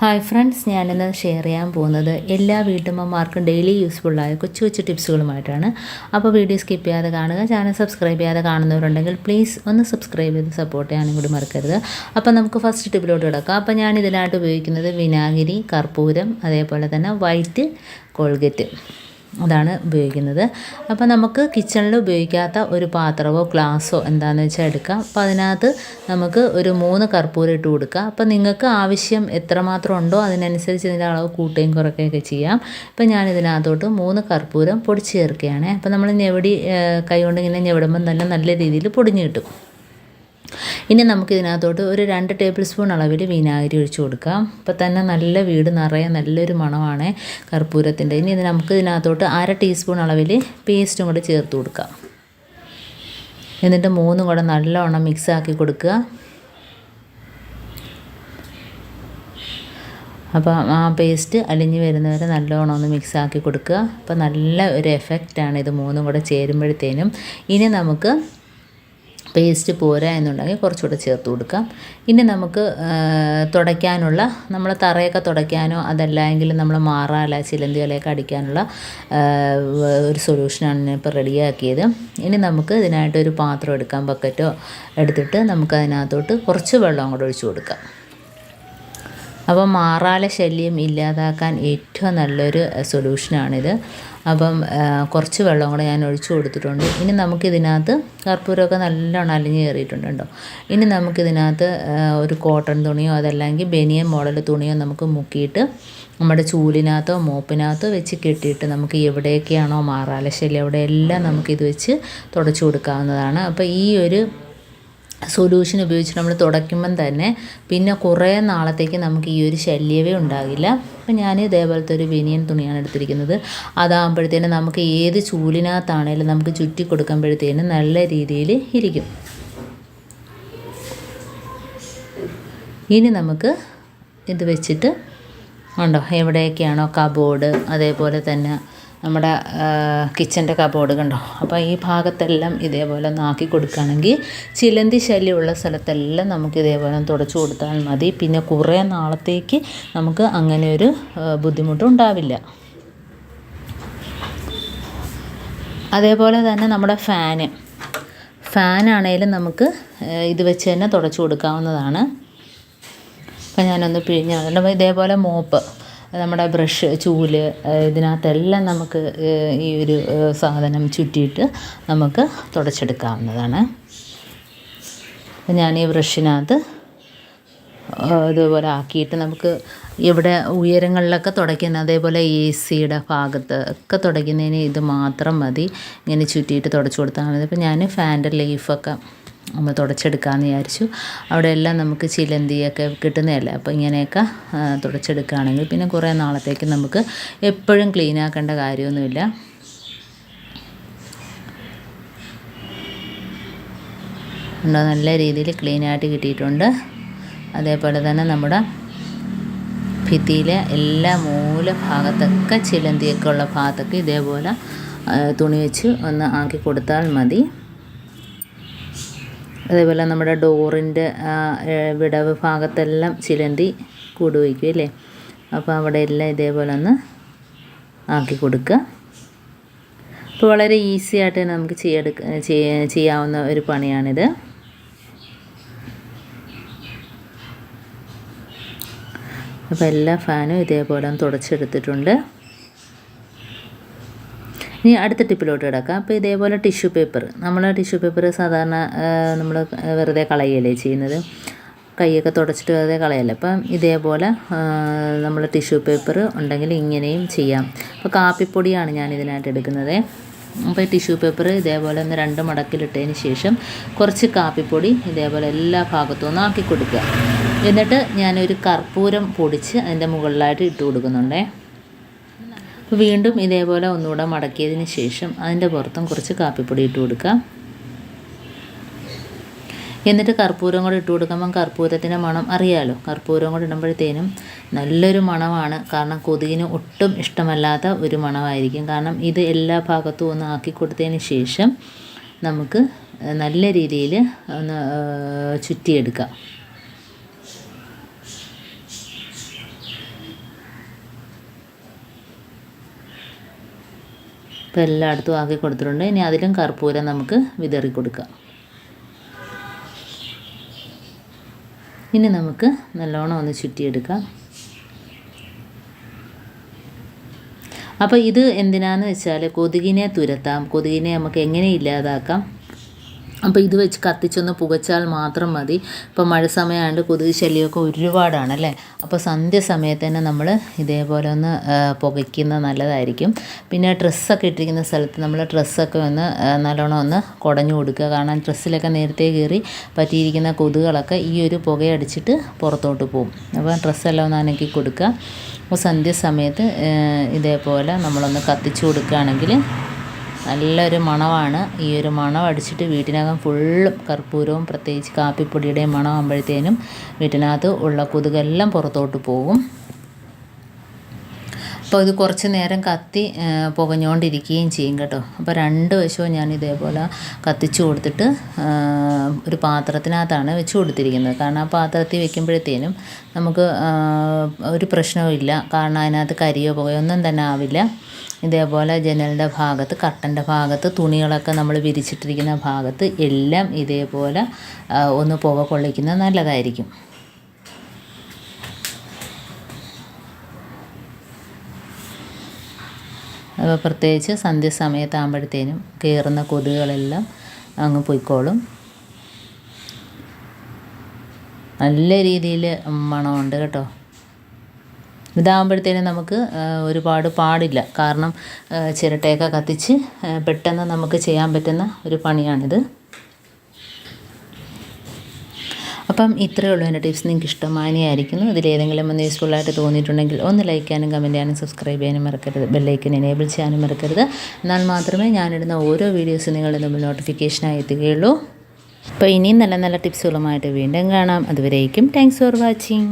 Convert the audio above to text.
Hi friends ഞാനിന്ന് share ചെയ്യാൻ പോകുന്നത് എല്ലാ വീട്ടമ്മമാർക്കും ഡെയിലി യൂസ്ഫുള്ളായ കൊച്ചു കൊച്ചു ടിപ്സുകളുമായിട്ടാണ് അപ്പോൾ വീഡിയോ സ്കിപ്പ് ചെയ്യാതെ കാണുക ചാനൽ സബ്സ്ക്രൈബ് ചെയ്യാതെ കാണുന്നവരുണ്ടെങ്കിൽ പ്ലീസ് ഒന്ന് സബ്സ്ക്രൈബ് ചെയ്ത് സപ്പോർട്ട് ചെയ്യാനും കൂടി മറക്കരുത്. അപ്പോൾ നമുക്ക് ഫസ്റ്റ് ടിപ്പിലോട്ട് കിടക്കാം. അപ്പോൾ ഞാൻ ഇതിനായിട്ട് ഉപയോഗിക്കുന്നത് വിനാഗിരി കർപ്പൂരം അതേപോലെ തന്നെ വൈറ്റ് കോൾഗേറ്റ്. അതാണ് ഉപയോഗിക്കുന്നത്. അപ്പോൾ നമുക്ക് കിച്ചണിൽ ഉപയോഗിക്കാത്ത ഒരു പാത്രമോ ഗ്ലാസ്സോ എന്താണെന്ന് വെച്ചാൽ എടുക്കാം. അപ്പോൾ അതിനകത്ത് നമുക്ക് ഒരു മൂന്ന് കർപ്പൂരം ഇട്ട് കൊടുക്കാം. അപ്പോൾ നിങ്ങൾക്ക് ആവശ്യം എത്രമാത്രം ഉണ്ടോ അതിനനുസരിച്ച് ഇതിന്റെ അളവ് കൂട്ടുകയും കുറയ്ക്കുകയൊക്കെ ചെയ്യാം. ഇപ്പോൾ ഞാൻ ഇതിനകത്തോട്ട് മൂന്ന് കർപ്പൂരം പൊടിച്ച് ചേർക്കുകയാണ്. അപ്പോൾ നമ്മൾ ഞെവടി കൈ കൊണ്ട് ഇങ്ങനെ ഞെവിടുമ്പം തന്നെ നല്ല രീതിയിൽ പൊടിഞ്ഞ് കിട്ടും. ഇനി നമുക്ക് ഇതിനകത്തോട്ട് ഒരു രണ്ട് ടേബിൾ സ്പൂൺ അളവിൽ വിനാഗിരി ഒഴിച്ച് കൊടുക്കാം. അപ്പോൾ തന്നെ നല്ല വീട് നിറയെ നല്ലൊരു മണമാണ് കർപ്പൂരത്തിന്റെ. ഇനി ഇത് നമുക്ക് ഇതിനകത്തോട്ട് അര ടീസ്പൂൺ അളവിൽ പേസ്റ്റും കൂടെ ചേർത്ത് കൊടുക്കാം. എന്നിട്ട് മൂന്നും കൂടെ നല്ലവണ്ണം മിക്സ് ആക്കി കൊടുക്കുക. അപ്പോൾ ആ പേസ്റ്റ് അലിഞ്ഞ് വരുന്നവരെ നല്ലോണം ഒന്ന് മിക്സ് ആക്കി കൊടുക്കുക. അപ്പോൾ നല്ല ഒരു എഫക്റ്റാണ് ഇത് മൂന്നും കൂടെ ചേരുമ്പോഴത്തേനും. ഇനി നമുക്ക് പേസ്റ്റ് പോരാ എന്നുണ്ടെങ്കിൽ കുറച്ചുകൂടെ ചേർത്ത് കൊടുക്കാം. ഇനി നമുക്ക് തുടയ്ക്കാനുള്ള നമ്മൾ തറയൊക്കെ തുടയ്ക്കാനോ അതല്ലെങ്കിൽ നമ്മൾ മാറാല ചിലന്തികളെയൊക്കെ അടിക്കാനുള്ള ഒരു സൊല്യൂഷനാണ് ഇപ്പോൾ റെഡിയാക്കിയത് ഇനി നമുക്ക് ഇതിനായിട്ടൊരു പാത്രം എടുക്കാം ബക്കറ്റോ എടുത്തിട്ട് നമുക്ക് അതിനകത്തോട്ട് കുറച്ച് വെള്ളം കൂടെ ഒഴിച്ചു കൊടുക്കാം. അപ്പോൾ മാറാല ശല്യം ഇല്ലാതാക്കാൻ ഏറ്റവും നല്ലൊരു സൊല്യൂഷനാണിത്. അപ്പം കുറച്ച് വെള്ളം കൂടെ ഞാൻ ഒഴിച്ചു കൊടുത്തിട്ടുണ്ട്. ഇനി നമുക്കിതിനകത്ത് കർപ്പൂരമൊക്കെ നല്ലോണം അലിഞ്ഞ് കയറിയിട്ടുണ്ട് കേട്ടോ ഇനി നമുക്കിതിനകത്ത് ഒരു കോട്ടൺ തുണിയോ അതല്ലെങ്കിൽ ബനിയൻ മോഡൽ തുണിയോ നമുക്ക് മുക്കിയിട്ട് നമ്മുടെ ചൂലിനകത്തോ മോപ്പിനകത്തോ വെച്ച് കെട്ടിയിട്ട് നമുക്ക് എവിടെയൊക്കെയാണോ മാറാല ശല്യം അവിടെയെല്ലാം നമുക്കിത് വെച്ച് തുടച്ചു കൊടുക്കാവുന്നതാണ്. അപ്പോൾ ഈ ഒരു സൊല്യൂഷൻ ഉപയോഗിച്ച് നമ്മൾ തുടയ്ക്കുമ്പം തന്നെ പിന്നെ കുറേ നാളത്തേക്ക് നമുക്ക് ഈ ഒരു ശല്യമേ ഉണ്ടാകില്ല. അപ്പം ഞാൻ ഇതേപോലത്തെ ഒരു ബനിയൻ തുണിയാണ് എടുത്തിരിക്കുന്നത്. അതാകുമ്പോഴത്തേനും നമുക്ക് ഏത് ചൂലിനകത്താണേലും നമുക്ക് ചുറ്റി കൊടുക്കുമ്പോഴത്തേനും നല്ല രീതിയിൽ ഇരിക്കും. ഇനി നമുക്ക് ഇത് വെച്ചിട്ട് ഉണ്ടോ എവിടെയൊക്കെയാണോ കബോർഡ് അതേപോലെ തന്നെ നമ്മുടെ കിച്ചന്റെ കബോർഡ് കണ്ടോ? അപ്പോൾ ഈ ഭാഗത്തെല്ലാം ഇതേപോലെ ഒന്ന് ആക്കി കൊടുക്കുകയാണെങ്കിൽ ചിലന്തി ശല്യമുള്ള സ്ഥലത്തെല്ലാം നമുക്ക് ഇതേപോലെ തുടച്ചു കൊടുത്താൽ മതി. പിന്നെ കുറേ നാളത്തേക്ക് നമുക്ക് അങ്ങനെ ഒരു ബുദ്ധിമുട്ടുണ്ടാവില്ല അതേപോലെ തന്നെ നമ്മുടെ ഫാന് ഫാനാണേലും നമുക്ക് ഇത് വെച്ച് തന്നെ തുടച്ചു കൊടുക്കാവുന്നതാണ്. അപ്പം ഞാനൊന്ന് പിഴിഞ്ഞ് ഇതേപോലെ മോപ്പ്. നമ്മുടെ ബ്രഷ് ചൂൽ ഇതിനകത്തെല്ലാം നമുക്ക് ഈ ഒരു സാധനം ചുറ്റിയിട്ട് നമുക്ക് തുടച്ചെടുക്കാവുന്നതാണ്. ഞാൻ ഈ ബ്രഷിനകത്ത് ഇതുപോലെ ആക്കിയിട്ട് നമുക്ക് ഇവിടെ ഉയരങ്ങളിലൊക്കെ തുടയ്ക്കുന്ന അതേപോലെ എ സിയുടെ ഭാഗത്ത് ഒക്കെ തുടയ്ക്കുന്നതിന് ഇത് മാത്രം മതി. ഇങ്ങനെ ചുറ്റിയിട്ട് തുടച്ചു കൊടുത്താൽ മതി. അപ്പോൾ ഞാൻ ഫാന്റെ ലീഫൊക്കെ നമ്മൾ തുടച്ചെടുക്കാമെന്ന് വിചാരിച്ചു. അവിടെ എല്ലാം നമുക്ക് ചിലന്തിയൊക്കെ കിട്ടുന്നതല്ലേ? അപ്പോൾ ഇങ്ങനെയൊക്കെ തുടച്ചെടുക്കുകയാണെങ്കിൽ പിന്നെ കുറേ നാളത്തേക്ക് നമുക്ക് എപ്പോഴും ക്ലീൻ ആക്കേണ്ട കാര്യമൊന്നുമില്ല. ഉണ്ടോ? നല്ല രീതിയിൽ ക്ലീനായിട്ട് കിട്ടിയിട്ടുണ്ട്. അതേപോലെ തന്നെ നമ്മുടെ ഭിത്തിയിലെ എല്ലാ മൂല ഭാഗത്തൊക്കെ ചിലന്തിയൊക്കെ ഉള്ള ഭാഗത്തൊക്കെ ഇതേപോലെ തുണി വെച്ച് ഒന്ന് ആക്കി കൊടുത്താൽ മതി. അതേപോലെ നമ്മുടെ ഡോറിന്റെ വിടവ് ഭാഗത്തെല്ലാം ചിലന്തി കൂട് വയ്ക്കും അല്ലേ? അപ്പോൾ അവിടെ എല്ലാം ഇതേപോലെ ഒന്ന് ആക്കി കൊടുക്കുക. അപ്പോൾ വളരെ ഈസി ആയിട്ട് നമുക്ക് ചെയ്യെടുക്ക ചെയ്യാവുന്ന ഒരു പണിയാണിത്. അപ്പോൾ എല്ലാ ഫാനും ഇതേപോലെ തുടച്ചെടുത്തിട്ടുണ്ട്. ഇനി അടുത്ത ടിപ്പിലോട്ട് കിടക്കാം. അപ്പോൾ ഇതേപോലെ ടിഷ്യൂ പേപ്പർ. നമ്മൾ ടിഷ്യൂ പേപ്പർ സാധാരണ നമ്മൾ വെറുതെ കളയല്ലേ ചെയ്യുന്നത്? കൈയൊക്കെ തുടച്ചിട്ട് വെറുതെ കളയല്ലേ? അപ്പം ഇതേപോലെ നമ്മൾ ടിഷ്യൂ പേപ്പർ ഉണ്ടെങ്കിൽ ഇങ്ങനെയും ചെയ്യാം. അപ്പോൾ കാപ്പിപ്പൊടിയാണ് ഞാൻ ഇതിനായിട്ട് എടുക്കുന്നത് അപ്പോൾ ടിഷ്യൂ പേപ്പർ ഇതേപോലെ ഒന്ന് രണ്ട് മടക്കിലിട്ടതിന് ശേഷം കുറച്ച് കാപ്പിപ്പൊടി ഇതേപോലെ എല്ലാ ഭാഗത്തും ഒന്ന് ആക്കി കൊടുക്കുക. എന്നിട്ട് ഞാനൊരു കർപ്പൂരം പൊടിച്ച് അതിന്റെ മുകളിലായിട്ട് ഇട്ട് കൊടുക്കുന്നുണ്ടേ. വീണ്ടും ഇതേപോലെ ഒന്നുകൂടെ മടക്കിയതിന് ശേഷം അതിന്റെ പുറത്തും കുറച്ച് കാപ്പിപ്പൊടി ഇട്ട് കൊടുക്കാം. എന്നിട്ട് കർപ്പൂരം കൂടെ ഇട്ട് കൊടുക്കുമ്പം കർപ്പൂരത്തിന്റെ മണം അറിയാലോ. കർപ്പൂരം കൂടെ ഇടുമ്പോഴത്തേനും നല്ലൊരു മണമാണ്. കാരണം കൊതുകിന് ഒട്ടും ഇഷ്ടമല്ലാത്ത ഒരു മണമായിരിക്കും. കാരണം ഇത് എല്ലാ ഭാഗത്തും ഒന്ന് ആക്കി കൊടുത്തതിന് ശേഷം നമുക്ക് നല്ല രീതിയിൽ ഒന്ന് ചുറ്റിയെടുക്കാം. ഇപ്പോൾ എല്ലായിടത്തും ആക്കി കൊടുത്തിട്ടുണ്ട്. ഇനി അതിലും കർപ്പൂരം നമുക്ക് വിതറി കൊടുക്കാം. ഇനി നമുക്ക് നല്ലോണം ഒന്ന് ചുറ്റിയെടുക്കാം. അപ്പോൾ ഇത് എന്തിനാന്ന് വെച്ചാൽ കൊതുകിനെ തുരത്താം. കൊതുകിനെ നമുക്ക് എങ്ങനെ ഇല്ലാതാക്കാം? അപ്പോൾ ഇത് വെച്ച് കത്തിച്ചൊന്ന് പുകച്ചാൽ മാത്രം മതി. ഇപ്പോൾ മഴ സമയമായതുകൊണ്ട് കൊതുക് ശല്യമൊക്കെ ഒരുപാടാണ് അല്ലേ അപ്പോൾ സന്ധ്യ സമയത്ത് തന്നെ നമ്മൾ ഇതേപോലെ ഒന്ന് പുകയ്ക്കുന്നത് നല്ലതായിരിക്കും. പിന്നെ ഡ്രസ്സൊക്കെ ഇട്ടിരിക്കുന്ന സ്ഥലത്ത് നമ്മൾ ഡ്രസ്സൊക്കെ ഒന്ന് നല്ലോണം ഒന്ന് കുടഞ്ഞു കൊടുക്കുക. കാരണം ഡ്രസ്സിലൊക്കെ നേരത്തെ കയറി പറ്റിയിരിക്കുന്ന കൊതുകുകളൊക്കെ ഈ ഒരു പുകയടിച്ചിട്ട് പുറത്തോട്ട് പോകും അപ്പോൾ ഡ്രസ്സെല്ലാം ഒന്ന് അനക്കി കൊടുക്കുക. അപ്പോൾ സന്ധ്യ സമയത്ത് ഇതേപോലെ നമ്മളൊന്ന് കത്തിച്ചു കൊടുക്കുകയാണെങ്കിൽ നല്ലൊരു മണമാണ് ഈ ഒരു മണം അടിച്ചിട്ട് വീട്ടിനകം ഫുള്ളും കർപ്പൂരവും പ്രത്യേകിച്ച് കാപ്പിപ്പൊടിയുടെയും മണം ആകുമ്പോഴത്തേനും വീട്ടിനകത്ത് ഉള്ള കൊതുകെല്ലാം പുറത്തോട്ട് പോകും. അപ്പോൾ ഇത് കുറച്ച് നേരം കത്തി പുകഞ്ഞുകൊണ്ടിരിക്കുകയും ചെയ്യും കേട്ടോ. അപ്പോൾ രണ്ട് വശവും ഞാൻ ഇതേപോലെ കത്തിച്ചു കൊടുത്തിട്ട് ഒരു പാത്രത്തിനകത്താണ് വെച്ച് കൊടുത്തിരിക്കുന്നത്. കാരണം ആ പാത്രത്തിൽ വെക്കുമ്പോഴത്തേനും നമുക്ക് ഒരു പ്രശ്നവും ഇല്ല. കാരണം അതിനകത്ത് കരിയോ പുകയോ ഒന്നും തന്നെ ആവില്ല. ഇതേപോലെ ജനലിന്റെ ഭാഗത്ത് കട്ടന്റെ ഭാഗത്ത് തുണികളൊക്കെ നമ്മൾ വിരിച്ചിട്ടിരിക്കുന്ന ഭാഗത്ത് എല്ലാം ഇതേപോലെ ഒന്ന് പുക കൊള്ളിക്കുന്നത് നല്ലതായിരിക്കും. പ്രത്യേകിച്ച് സന്ധ്യസമയത്താകുമ്പോഴത്തേനും കയറുന്ന കൊതുകുകളെല്ലാം അങ്ങ് പൊയ്ക്കോളും. നല്ല രീതിയിൽ മണമുണ്ട് കേട്ടോ. ഇതാകുമ്പോഴത്തേനും നമുക്ക് ഒരുപാട് പാടില്ല. കാരണം ചിരട്ടയൊക്കെ കത്തിച്ച് പെട്ടെന്ന് നമുക്ക് ചെയ്യാൻ പറ്റുന്ന ഒരു പണിയാണിത്. അപ്പം ഇത്രയേ ഉള്ളൂ എന്റെ ടിപ്സ് നിങ്ങൾക്ക് ഇഷ്ടമാനിയായിരിക്കുന്നു ഇതിലേതെങ്കിലും ഒന്ന് യൂസ്ഫുള്ളായിട്ട് തോന്നിയിട്ടുണ്ടെങ്കിൽ ഒന്ന് ലൈക്ക് ചെയ്യാനും കമന്റ് ചെയ്യാനും സബ്സ്ക്രൈബ് ചെയ്യാനും മറക്കരുത്. ബെല്ലൈക്കൻ എനേബിൾ ചെയ്യാനും മറക്കരുത്. എന്നാൽ മാത്രമേ ഞാനിടുന്ന ഓരോ വീഡിയോസും നിങ്ങളുടെ മുമ്പിൽ നോട്ടിഫിക്കേഷനായി എത്തുകയുള്ളൂ. അപ്പോൾ ഇനിയും നല്ല നല്ല ടിപ്സുകളുമായിട്ട് വീണ്ടും കാണാം. അതുവരേക്കും താങ്ക്സ് ഫോർ വാച്ചിങ്